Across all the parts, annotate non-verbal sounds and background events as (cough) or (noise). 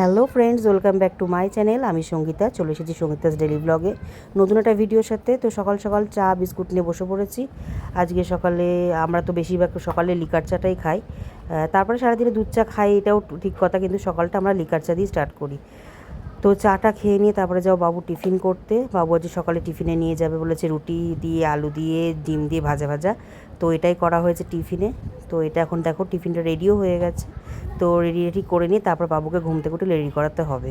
Hello friends, welcome back to my channel. আমি সঙ্গীতা, চলে এসেছি সঙ্গীতাস ডেলি ব্লগে। নতুন একটা ভিডিওর সাথে। তো সকাল সকাল চা, বিস্কুট নিয়ে বসে পড়েছি। আজকে সকালে আমরা তো বেশিরভাগ সকালে লিকার চাটাই খাই। তারপরে সারাদিনে দুধ চা খাই, এটাও ঠিক কথা। কিন্তু সকালটা আমরা লিকার চা দিয়ে স্টার্ট করি। তো চাটা খেয়ে নিয়ে তারপরে যাও বাবু টিফিন করতে। বাবু আজ সকালে টিফিনে নিয়ে যাবে বলেছে রুটি দিয়ে, আলু দিয়ে, ডিম দিয়ে ভাজা ভাজা। তো এটাই করা হয়েছে টিফিনে। তো এটা এখন দেখো টিফিনটা রেডিও হয়ে গেছে। তো রেডি রেডি করে নিয়ে তারপর বাবুকে ঘুম থেকে উঠে রেডি করাতে হবে।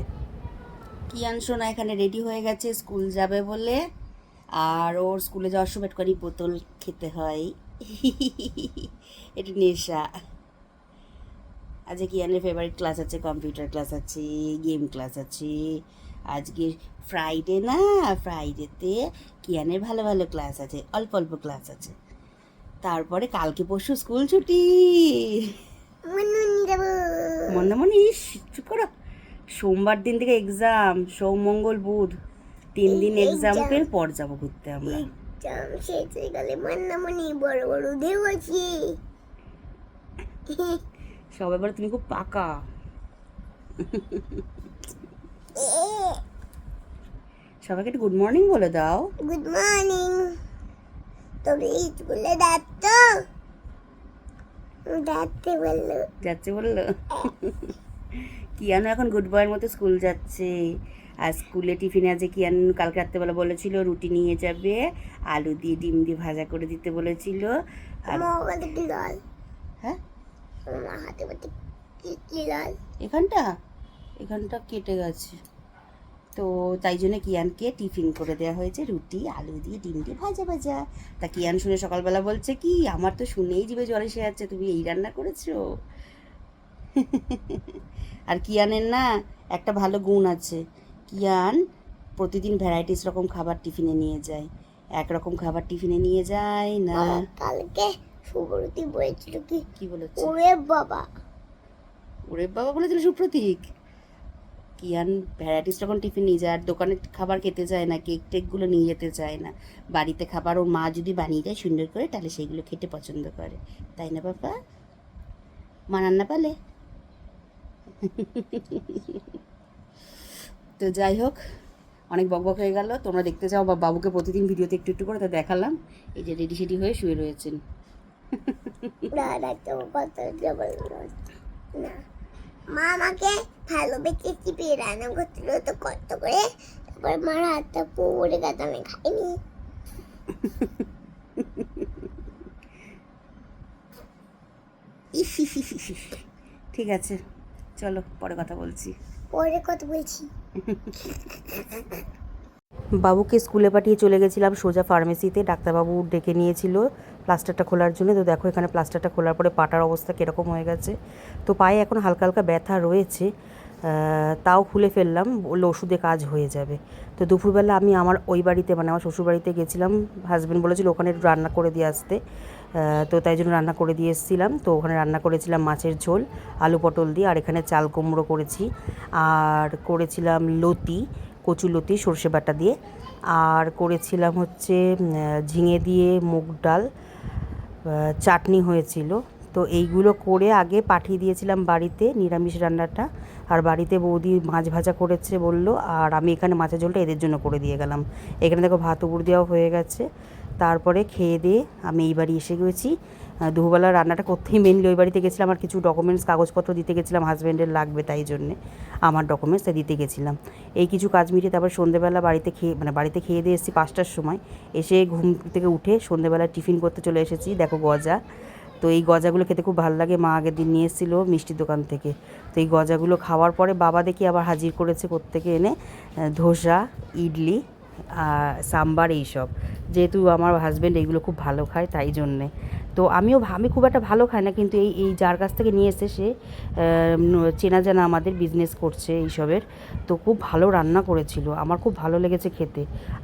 কিয়ান সোনা এখানে রেডি হয়ে গেছে, স্কুল যাবে বলে। আর ওর স্কুলে যাওয়ার সময় একটুখানি বোতল খেতে হয়। (laughs) এটা নেশা। আজকে কিয়ানের ফেভারিট ক্লাস আছে কম্পিউটার ক্লাস আছে গেম ক্লাস আছে। আজকে ফ্রাইডে না ফ্রাইডেতে কিয়ানের ভালো ভালো ক্লাস আছে অল্প অল্প ক্লাস আছে। তারপরে কালকে পরশু স্কুল ছুটি। মনে মনে ইস চুপ করো। সোমবার দিন থেকে এক্সাম সোম মঙ্গল বুধ। তিন দিন এক্সাম পেয়ে পর যাব ঘুরতে আমরা। জাম শেষ হয়ে গেলে মান্নামণি বড় বড় ঢেউ আছে। সবাই এবার তুমি খুব পাকা। সবাইকে একটু গুড মর্নিং বলে দাও। গুড মর্নিং তবে স্কুলে যাচ্ছ? যাচ্ছে বলল। যাচ্ছে বলল। কিয়ানো এখন গুড বয়ের মতো স্কুল যাচ্ছে? আর স্কুলে টিফিনে আছে কিয়ান কালকে রাত্রেবেলা বলেছিল রুটি নিয়ে যাবে আলু দিয়ে ডিম দিয়ে ভাজা করে দিতে বলেছিল। আর আমার হাতে কি লাল হ্যাঁ আমার হাতে লাল এখানটা? এখানটা কেটে গেছে। তো তাই জন্য কিয়ানকে টিফিন করে দেওয়া হয়েছে। রুটি, আলু দিয়ে ডিম দিয়ে ভাজা ভাজা। তা কিয়ান শুনে সকালবেলা বলছে কি, আমার তো শুনেই জিভে জল এসে যাচ্ছে, তুমি এই রান্না করেছ? (laughs) আর কিয়ানের না একটা ভালো গুণ আছে। কিয়ান প্রতিদিন ভ্যারাইটিস রকম খাবার টিফিনে নিয়ে যায়। একরকম খাবার টিফিনে নিয়ে যায় না। কালকে সুব্রতি বলেছিল কি? কি বলেছে? ওরে বাবা। ওরে বাবা বলেছিল সুপ্রতীক। কিয়ান ভ্যারাইটিস রকম টিফিন নিয়ে যায় আর দোকানে খাবার খেতে চায় না কেক টেকগুলো নিয়ে যেতে চায় না বাড়িতে খাবার ওর মা যদি বানিয়ে দেয় সুন্দর করে তাহলে সেইগুলো খেতে পছন্দ করে। তাই না বাবা? মা রান্না পালে? তো যাই হোক অনেক বকবক হয়ে গেল। তোমরা দেখতে চাও বা বাবুকে প্রতিদিন ভিডিওতে একটু একটু করে তা দেখালাম। এই যে রেডি সেডি হয়ে শুয়ে রয়েছেন। না না তোমার কথা জবর না। মা আমাকে ভালোবেসে চিপিয়ে রান্না করছিল তো কষ্ট করে। তারপর মার হাতটা পড়ে গেছে আমি খাইনি। ঠিক আছে চলো পরে কথা বলছি। পরে কথা বলছি। (laughs) বাবুকে স্কুলে পাঠিয়ে চলে গেছিলাম, সোজা ফার্মেসিতে ডাক্তারবাবু ডেকে নিয়েছিল প্লাস্টারটা খোলার জন্য। তো দেখো এখানে প্লাস্টারটা খোলার পরে পাটার অবস্থা কীরকম হয়ে গেছে। তো পায়ে এখন হালকা হালকা ব্যথা রয়েছে। তাও খুলে ফেললাম, বলল ওষুধে কাজ হয়ে যাবে। তো দুপুরবেলা আমি আমার ওই বাড়িতে মানে আমার শ্বশুর বাড়িতে গেছিলাম। হাজব্যান্ড বলেছিল ওখানে রান্না করে দিয়ে আসতে। তো তাই জন্য রান্না করে দিয়ে এসেছিলাম। তো ওখানে রান্না করেছিলাম মাছের ঝোল, আলু পটল দিয়ে, আর এখানে চাল কুমড়ো করেছি। আর করেছিলাম লতি। কচু লতি, সর্ষে বাটা দিয়ে। আর করেছিলাম হচ্ছে ঝিঙে দিয়ে মুগ ডাল চাটনি হয়েছিল। তো এইগুলো করে আগে পাঠিয়ে দিয়েছিলাম বাড়িতে নিরামিষ রান্নাটা। আর বাড়িতে বৌদি মাছ ভাজা করেছে বলল, আর আমি এখানে মাছের ঝোলটা এদের জন্য করে দিয়ে গেলাম। এখানে দেখো ভাত উপর দেওয়া হয়ে গেছে। তারপরে খেয়ে দিয়ে আমি এই বাড়ি এসে গেছি। দুপুরবেলা রান্নাটা করতেই মেনলি ওই বাড়িতে গেছিলাম আর কিছু ডকুমেন্টস কাগজপত্র দিতে গেছিলাম হাজব্যান্ডের লাগবে তাই জন্যে আমার ডকুমেন্টস দিতে গেছিলাম। এই কিছু কাজ মিটিয়ে তারপর সন্ধেবেলা বাড়িতে খেয়ে মানে বাড়িতে খেয়ে দিয়ে এসেছি পাঁচটার সময়। এসে ঘুম থেকে উঠে সন্ধেবেলা টিফিন করতে চলে এসেছি, দেখো গজা। তো এই গজাগুলো খেতে খুব ভালো লাগে, মা আগের দিন নিয়ে এসেছিল মিষ্টির দোকান থেকে। তো এই গজাগুলো খাওয়ার পরে বাবা দেখি আবার হাজির করেছে প্রত্যেকে এনে ধোসা, ইডলি সাম্বার এইসব। যেহেতু আমার হাজব্যান্ড এইগুলো খুব ভালো খায় তাই জন্যে। তো আমিও আমি খুব একটা ভালো খাই না, কিন্তু এই এই যার কাছ থেকে নিয়ে এসে সে চেনা জানা আমাদের বিজনেস করছে এইসবের, তো খুব ভালো রান্না করেছিল। আমার খুব ভালো লেগেছে খেতে।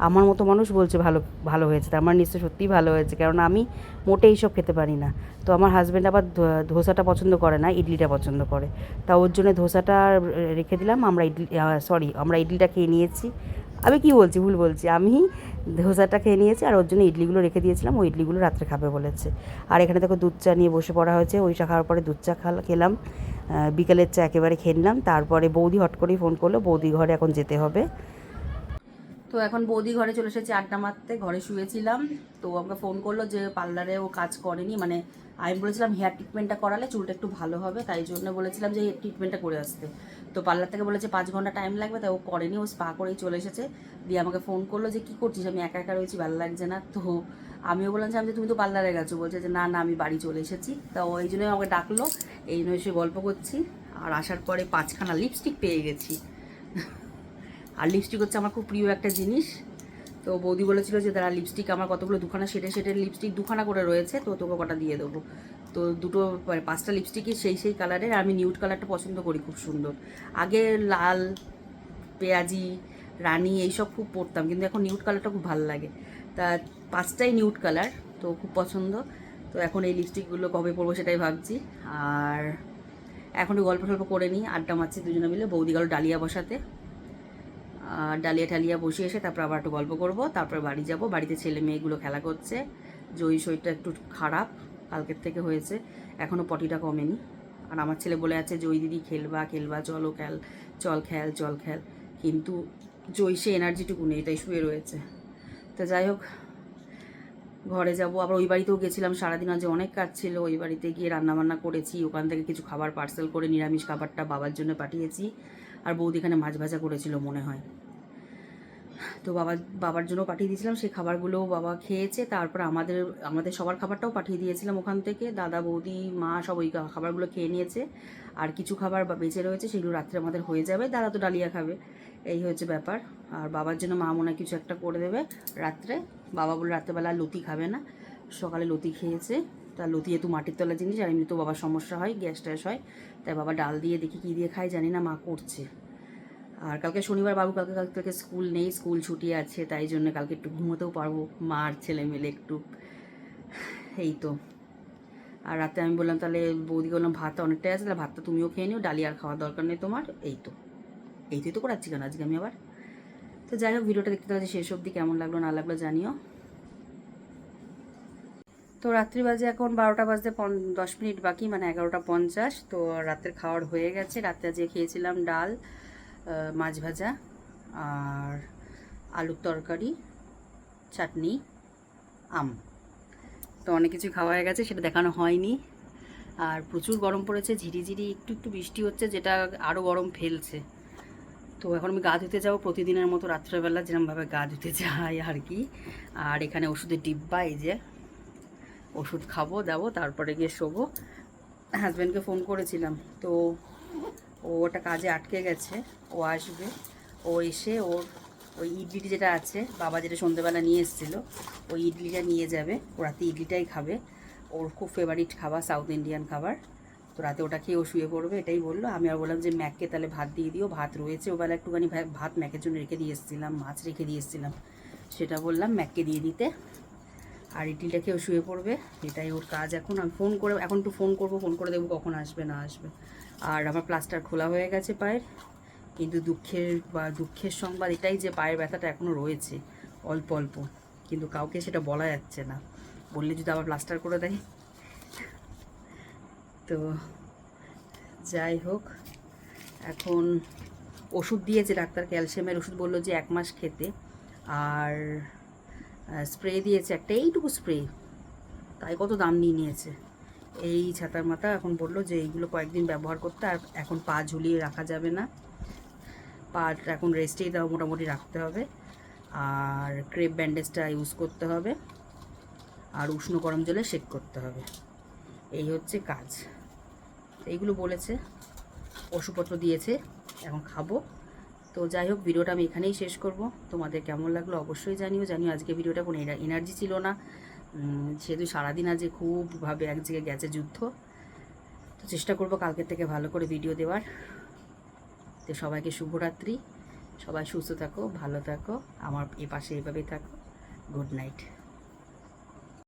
আমার মতো মানুষ বলছে ভালো ভালো হয়েছে, তার মানে নিশ্চয় সত্যিই ভালো হয়েছে, কারণ আমি মোটে এইসব খেতে পারি না। তো আমার হাজব্যান্ড আবার ধোসাটা পছন্দ করে না, ইডলিটা পছন্দ করে। তা ওর জন্য ধোসাটা রেখে দিলাম, আমরা ইডলি সরি আমরা ইডলিটা খেয়ে নিয়েছি। আমি কি বলছি? ভুল বলছি। আমি ধোসাটা খেয়ে নিয়েছি আর ওর জন্য ইডলিগুলো রেখে দিয়েছিলাম। ওই ইডলিগুলো রাত্রে খাবে বলেছে। আর এখানে দেখো দুধ চা নিয়ে বসে পড়া হয়েছে। ওইটা খাওয়ার পরে দুধ চা খাল, খেলাম। বিকেলের চা একেবারে খেললাম তারপরে বৌদি হট করেই ফোন করল, বৌদি ঘরে এখন যেতে হবে। তো এখন বৌদি ঘরে চলে এসেছে আড্ডা মারতে। ঘরে শুয়েছিলাম। তো আমাকে ফোন করল যে পার্লারে ও কাজ করেনি। মানে আমি বলেছিলাম হেয়ার ট্রিটমেন্টটা করালে চুলটা একটু ভালো হবে। তাই জন্য বলেছিলাম যে হেয়ার ট্রিটমেন্টটা করে আসতে। তো পার্লার থেকে বলেছে, পাঁচ ঘণ্টা টাইম লাগবে, তাই ও করেনি, ও স্পা করেই চলে এসেছে। দিয়ে আমাকে ফোন করল যে, কী করছিস? আমি একা একা রয়েছি, ভালো লাগছে না। তো আমিও বললাম যে, আমি তুমি তো পার্লারে গেছো। বলছে যে, না না, আমি বাড়ি চলে এসেছি। তা ওই জন্যই আমাকে ডাকলো, এই জন্য এসে গল্প করছি। আর আসার পরে পাঁচখানা লিপস্টিক পেয়ে গেছি। আর লিপস্টিক হচ্ছে আমার খুব প্রিয় একটা জিনিস। তো বৌদি বলেছিল যে তারা লিপস্টিক আমার কতগুলো দুখানা, সেটে সেটে লিপস্টিক দুখানা করে রয়েছে, তো তোকে কটা দিয়ে দেবো। তো দুটো মানে পাঁচটা লিপস্টিকই সেই সেই কালারের আমি নিউড কালারটা পছন্দ করি খুব সুন্দর। আগে লাল, পেঁয়াজি, রানী এইসব খুব পরতাম, কিন্তু এখন নিউড কালারটা খুব ভালো লাগে। তা পাঁচটাই নিউড কালার তো খুব পছন্দ। তো এখন এই লিপস্টিকগুলো কবে পরবো সেটাই ভাবছি। আর এখন গল্প টল্প করে নিই, আড্ডা মারছি দুজনে মিলে, বৌদি গেল ডালিয়া বসাতে। আর ডালিয়া টালিয়া বসে এসে তারপর আবার একটু গল্প করব, তারপর বাড়ি যাব, বাড়িতে ছেলে মেয়েগুলো খেলা করছে, জয়ী শরীরটা একটু খারাপ। কালকের থেকে হয়েছে। এখনও পটিটা কমেনি। আর আমার ছেলে বলে আছে, জয়ী দিদি খেলবা খেলবা, চলো খেল, চল খেল চল খেল। কিন্তু জয়ী, সে এনার্জিটুকু নেই, তাই শুয়ে রয়েছে। তো যাই হোক, ঘরে যাব। আবার ওই বাড়িতেও গেছিলাম, সারাদিন আজ অনেক কাজ ছিল। ওই বাড়িতে গিয়ে রান্নাবান্না করেছি, ওখান থেকে কিছু খাবার পার্সেল করে নিরামিষ খাবারটা বাবার জন্য পাঠিয়েছি। আর বৌদি এখানে মাছ ভাজা করেছিল, মনে হয়। তো বাবা, বাবার জন্য পাঠিয়ে দিয়েছিলাম। সেই খাবারগুলোও বাবা খেয়েছে। তারপর আমাদের আমাদের সবার খাবারটাও পাঠিয়ে দিয়েছিলাম ওখান থেকে। দাদা, বৌদি, মা সব ওই খাবারগুলো খেয়ে নিয়েছে। আর কিছু খাবার বেঁচে রয়েছে, সেগুলো রাত্রে আমাদের হয়ে যাবে। দাদা তো ডালিয়া খাবে। এই হচ্ছে ব্যাপার। আর বাবার জন্য মা মনে কিছু একটা করে দেবে রাত্রে। বাবা বলে রাত্রেবেলা লতি খাবে না। সকালে লতি খেয়েছে। তা লতি যেহেতু মাটির তলা জিনিস, আর এমনি তো বাবার সমস্যা হয়, গ্যাস ট্যাস হয়। তাই বাবা ডাল দিয়ে দেখি কী দিয়ে খায়, জানি না মা করছে। আর কালকে শনিবার বাবু, কালকে কালকে স্কুল নেই, স্কুল ছুটি আছে, তাই জন্য কালকে একটু ঘুমোতেও পারব। মা আর ছেলে মিলে একটু। এই তো। আর রাতে আমি বললাম, তাহলে বৌদি বললাম, ভাতটা অনেকটাই আছে, তাহলে ভাতটা তুমিও খেয়ে নিও, ডালি আর খাওয়ার দরকার নেই তোমার। এই তো। এইটাই তো করাচ্ছি কেন আজকে আমি আবার? তো যাই হোক, ভিডিওটা দেখতে পাচ্ছি শেষ অবধি কেমন লাগল, না লাগল জানিও। তো রাত্রি বাজে এখন বারোটা বাজতে দশ মিনিট বাকি মানে এগারোটা পঞ্চাশ। তো রাতের খাওয়ার হয়ে গেছে। রাতে আজকে খেয়েছিলাম ডাল। মাছ ভাজা আর আলুর তরকারি, চাটনি, আম। তো অনেক কিছু খাওয়া হয়ে গেছে, সেটা দেখানো হয়নি। আর প্রচুর গরম পড়েছে, ঝিরিঝিরি, একটু একটু বৃষ্টি হচ্ছে, যেটা আরও গরম ফেলছে। তো এখন আমি গা ধুতে যাব প্রতিদিনের মতো রাত্রেবেলা যেরকমভাবে গা ধুতে যাই আর কি। আর এখানে ওষুধের ডিব্বা, এই যে ওষুধ খাব, দাবো, তারপরে গিয়ে শোবো। হাজব্যান্ডকে ফোন করেছিলাম, তো ও ওটা কাজে আটকে গেছে, ও আসবে। ও এসে ওর ওই ইডলিটি যেটা আছে, বাবা যেটা সন্ধ্যেবেলা নিয়ে এসেছিল, ওই ইডলিটা নিয়ে যাবে। ও রাতে ইডলিটাই খাবে। ওর খুব ফেভারিট খাবার সাউথ ইন্ডিয়ান খাবার। তো রাতে ওটা খেয়ে ও শুয়ে পড়বে, এটাই বলল। আমি আর বললাম যে, ম্যাককে তাহলে ভাত দিয়ে দিও, ভাত রয়েছে। ওবেলা একটুখানি ভাত ম্যাকের জন্য রেখে দিয়ে এসেছিলাম, মাছ রেখে দিয়ে এসেছিলাম। সেটা বললাম ম্যাককে দিয়ে দিতে। আর ইডলিটা খেয়েও শুয়ে পড়বে, এটাই ওর কাজ। এখন আমি ফোন করে, এখন একটু ফোন করব ফোন করে দেবো কখন আসবে, না আসবে। আর আমার প্লাস্টার খোলা হয়ে গেছে পায়ের, কিন্তু দুঃখের বা দুঃখের সংবাদ এটাই যে পায়ের ব্যথাটা এখনও রয়েছে, অল্প অল্প। কিন্তু কাউকে সেটা বলা যাচ্ছে না। বললে যদি আবার প্লাস্টার করে দেয়। তো যাই হোক, এখন ওষুধ দিয়েছে ডাক্তার, ক্যালসিয়ামের ওষুধ বলল যে এক মাস খেতে। আর স্প্রে দিয়েছে একটা, এইটুকু স্প্রে তাই কত দাম নিয়ে নিয়েছে। এই ছাতার মাথা এখন বলল যে এইগুলো কয়েকদিন ব্যবহার করতে আর এখন পা ঝুলিয়ে রাখা যাবে না। পা এখন রেস্টেই দাও, মোটামুটি রাখতে হবে। আর ক্রেপ ব্যান্ডেজটা ইউজ করতে হবে। আর উষ্ণ গরম জলে শেক করতে হবে। এই হচ্ছে কাজ। এইগুলো বলেছে, ওষুধপত্র দিয়েছে, এখন খাব। তো যাই হোক, ভিডিওটা আমি এখানেই শেষ করব। তোমাদের কেমন লাগল অবশ্যই জানিও। জানিও, আজকে ভিডিওটা কোনো এনার্জি ছিল না। সেহেতু সারাদিন আজকে খুবভাবে এক জায়গায় গেছে যুদ্ধ। তো চেষ্টা করব কালকের থেকে ভালো করে ভিডিও দেওয়ার। তো সবাইকে শুভরাত্রি। সবাই সুস্থ থাকো, ভালো থাকো, আমার এ পাশে এভাবেই থাকো। Good night